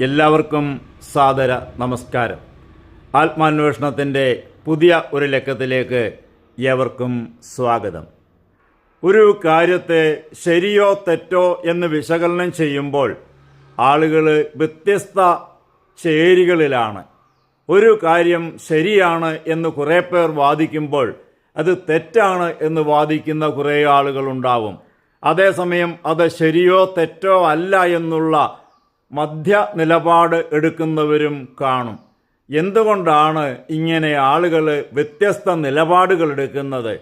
എല്ലാവർക്കും സാദര നമസ്കാരം. ആത്മാന്വേഷണത്തിന്റെ പുതിയ ഒരു ലക്കത്തിലേക്ക് ഏവർക്കും സ്വാഗതം. ഒരു കാര്യത്തെ ശരിയോ തെറ്റോ എന്ന് വിശകലനം ചെയ്യുമ്പോൾ ആളുകൾ വ്യത്യസ്ത ചേരികളിലാണ്. ഒരു കാര്യം ശരിയാണ് എന്ന് കുറേ പേർ വാദിക്കുമ്പോൾ അത് തെറ്റാണ് എന്ന് വാദിക്കുന്ന കുറേ ആളുകളുണ്ടാവും അതേസമയം അത് ശരിയോ തെറ്റോ അല്ല എന്നുള്ള മധ്യ നിലപാട് എടുക്കുന്നവരും കാണും. എന്തുകൊണ്ടാണ് ഇങ്ങനെ ആളുകൾ വ്യത്യസ്ത നിലപാടുകൾ എടുക്കുന്നത്?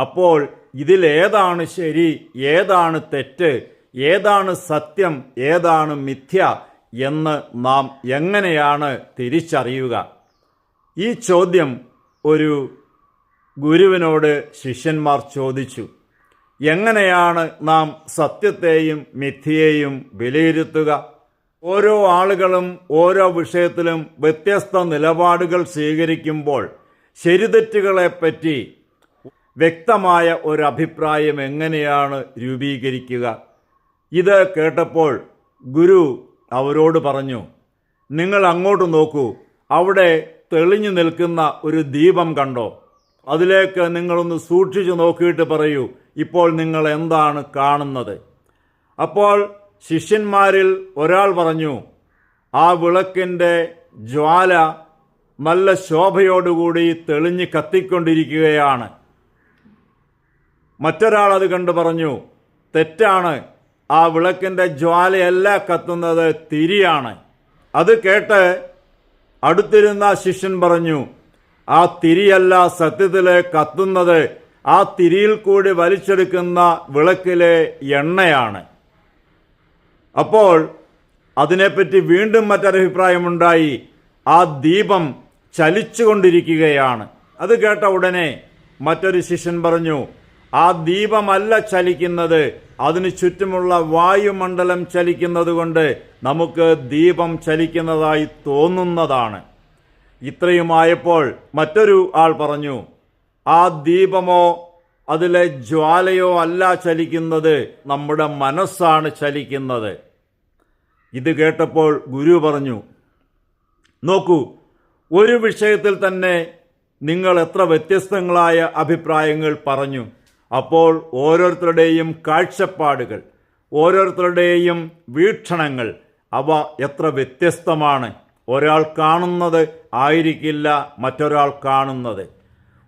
അപ്പോൾ ഇതിലേതാണ് ശരി ഏതാണ് തെറ്റ് ഏതാണ് സത്യം ഏതാണ് മിഥ്യ എന്ന് നാം എങ്ങനെയാണ് തിരിച്ചറിയുക? ഈ ചോദ്യം ഒരു ഗുരുവിനോട് ശിഷ്യന്മാർ ചോദിച്ചു. എങ്ങനെയാണ് നാം സത്യത്തെയും മിഥ്യയെയും വിലയിരുത്തുക? ഓരോ ആളുകളും ഓരോ വിഷയത്തിലും വ്യത്യസ്ത നിലപാടുകൾ സ്വീകരിക്കുമ്പോൾ ശരിതെറ്റുകളെപ്പറ്റി വ്യക്തമായ ഒരു അഭിപ്രായം എങ്ങനെയാണ് രൂപീകരിക്കുക? ഇത് കേട്ടപ്പോൾ ഗുരു അവരോട് പറഞ്ഞു നിങ്ങൾ അങ്ങോട്ട് നോക്കൂ അവിടെ തെളിഞ്ഞു നിൽക്കുന്ന ഒരു ദീപം കണ്ടോ? അതിലേക്ക് നിങ്ങളൊന്ന് സൂക്ഷിച്ചു നോക്കിയിട്ട് പറയൂ ഇപ്പോൾ നിങ്ങൾ എന്താണ് കാണുന്നത്? അപ്പോൾ ശിഷ്യന്മാരിൽ ഒരാൾ പറഞ്ഞു ആ വിളക്കിന്റെ ജ്വാല നല്ല ശോഭയോടുകൂടി തെളിഞ്ഞ് കത്തിക്കൊണ്ടിരിക്കുകയാണ്. മറ്റൊരാൾ അത് കണ്ടു പറഞ്ഞു തെറ്റാണ്. ആ വിളക്കിന്റെ ജ്വാലയല്ല കത്തുന്നത് തിരിയാണ്. അത് കേട്ട് അടുത്തിരുന്ന ശിഷ്യൻ പറഞ്ഞു ആ തിരിയല്ല സത്യത്തിൽ കത്തുന്നത്. ആ തിരിയിൽ കൂടി വലിച്ചെടുക്കുന്ന വിളക്കിലെ എണ്ണയാണ്. അപ്പോൾ അതിനെപ്പറ്റി വീണ്ടും മറ്റൊരഭിപ്രായമുണ്ടായി. ആ ദീപം ചലിച്ചുകൊണ്ടിരിക്കുകയാണ്. അത് കേട്ട ഉടനെ മറ്റൊരു ശിഷ്യൻ പറഞ്ഞു ആ ദീപമല്ല ചലിക്കുന്നത്. അതിനു ചുറ്റുമുള്ള വായുമണ്ഡലം ചലിക്കുന്നത് കൊണ്ട് നമുക്ക് ദീപം ചലിക്കുന്നതായി തോന്നുന്നതാണ്. ഇത്രയുമായപ്പോൾ മറ്റൊരു ആൾ പറഞ്ഞു ആ ദീപമോ അതിലെ ജ്വാലയോ അല്ല ചലിക്കുന്നത്. നമ്മുടെ മനസ്സാണ് ചലിക്കുന്നത്. ഇത് കേട്ടപ്പോൾ ഗുരു പറഞ്ഞു നോക്കൂ ഒരു വിഷയത്തിൽ തന്നെ നിങ്ങൾ എത്ര വ്യത്യസ്തങ്ങളായ അഭിപ്രായങ്ങൾ പറഞ്ഞു. അപ്പോൾ ഓരോരുത്തരുടെയും കാഴ്ചപ്പാടുകൾ ഓരോരുത്തരുടെയും വീക്ഷണങ്ങൾ അവ എത്ര വ്യത്യസ്തമാണ്. ഒരാൾ കാണുന്നത് ആയിരിക്കില്ല മറ്റൊരാൾ കാണുന്നത്.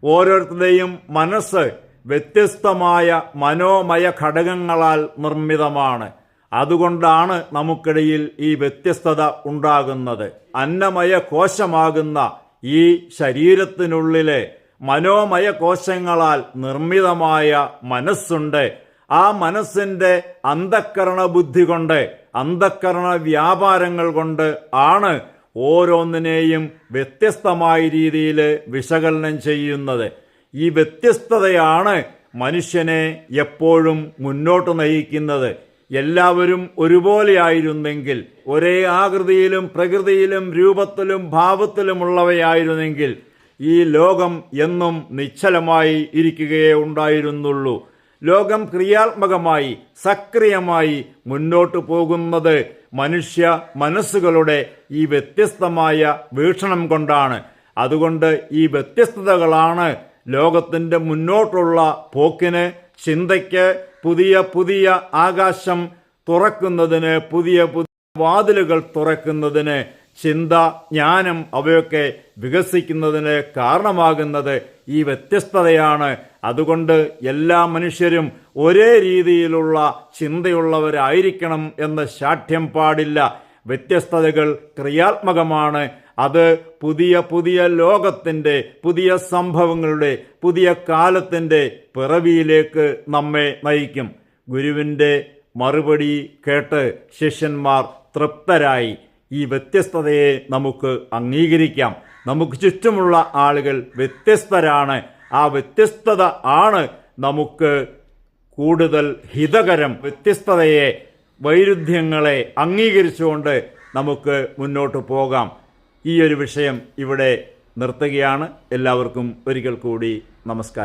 ഓരോരുത്തരുടെയും മനസ്സ് വ്യത്യസ്തമായ മനോമയ ഘടകങ്ങളാൽ നിർമ്മിതമാണ്. അതുകൊണ്ടാണ് നമുക്കിടയിൽ ഈ വ്യത്യസ്തത ഉണ്ടാകുന്നത്. അന്നമയ കോശമാകുന്ന ഈ ശരീരത്തിനുള്ളിലെ മനോമയ കോശങ്ങളാൽ നിർമ്മിതമായ മനസ്സുണ്ട്. ആ മനസ്സിന്റെ അന്ധക്കരണ ബുദ്ധി കൊണ്ട് അന്ധക്കരണ വ്യാപാരങ്ങൾ കൊണ്ട് ആണ് ഓരോന്നിനെയും വ്യത്യസ്തമായ രീതിയിൽ വിശകലനം ചെയ്യുന്നത്. ഈ വ്യത്യസ്തതയാണ് മനുഷ്യനെ എപ്പോഴും മുന്നോട്ട് നയിക്കുന്നത്. എല്ലാവരും ഒരുപോലെയായിരുന്നെങ്കിൽ ഒരേ ആകൃതിയിലും പ്രകൃതിയിലും രൂപത്തിലും ഭാവത്തിലുമുള്ളവയായിരുന്നെങ്കിൽ ഈ ലോകം എന്നും നിശ്ചലമായി ഇരിക്കുകയേ ഉണ്ടായിരുന്നുള്ളൂ. ലോകം ക്രിയാത്മകമായി സക്രിയമായി മുന്നോട്ടു പോകുന്നത് മനുഷ്യ മനസ്സുകളുടെ ഈ വ്യത്യസ്തമായ വീക്ഷണം കൊണ്ടാണ്. അതുകൊണ്ട് ഈ വ്യത്യസ്തതകളാണ് ലോകത്തിന്റെ മുന്നോട്ടുള്ള പോക്കിന് ചിന്തയ്ക്ക് പുതിയ പുതിയ ആകാശം തുറക്കുന്നതിന് പുതിയ പുതിയ വാതിലുകൾ തുറക്കുന്നതിന് ചിന്ത ജ്ഞാനം അവയൊക്കെ വികസിക്കുന്നതിന് കാരണമാകുന്നത് ഈ വ്യത്യസ്തതയാണ്. അതുകൊണ്ട് എല്ലാ മനുഷ്യരും ഒരേ രീതിയിലുള്ള ചിന്തയുള്ളവരായിരിക്കണം എന്ന് ശാഠ്യം പാടില്ല. വ്യത്യസ്തതകൾ ക്രിയാത്മകമാണ്. അത് പുതിയ പുതിയ ലോകത്തിന്റെ പുതിയ സംഭവങ്ങളുടെ പുതിയ കാലത്തിന്റെ പിറവിയിലേക്ക് നമ്മെ നയിക്കും. ഗുരുവിന്റെ മറുപടി കേട്ട് ശിഷ്യന്മാർ തൃപ്തരായി. ഈ വ്യത്യസ്തതയെ നമുക്ക് അംഗീകരിക്കാം. നമുക്ക് ചുറ്റുമുള്ള ആളുകൾ വ്യത്യസ്തരാണ്. ആ വ്യത്യസ്തത ആണ് നമുക്ക് കൂടുതൽ ഹിതകരം വ്യത്യസ്തതയെ വൈരുദ്ധ്യങ്ങളെ അംഗീകരിച്ചുകൊണ്ട് നമുക്ക് മുന്നോട്ട് പോകാം. ഈ ഒരു വിഷയം ഇവിടെ നിർത്തുകയാണ്. എല്ലാവർക്കും ഒരിക്കൽ കൂടി നമസ്കാരം.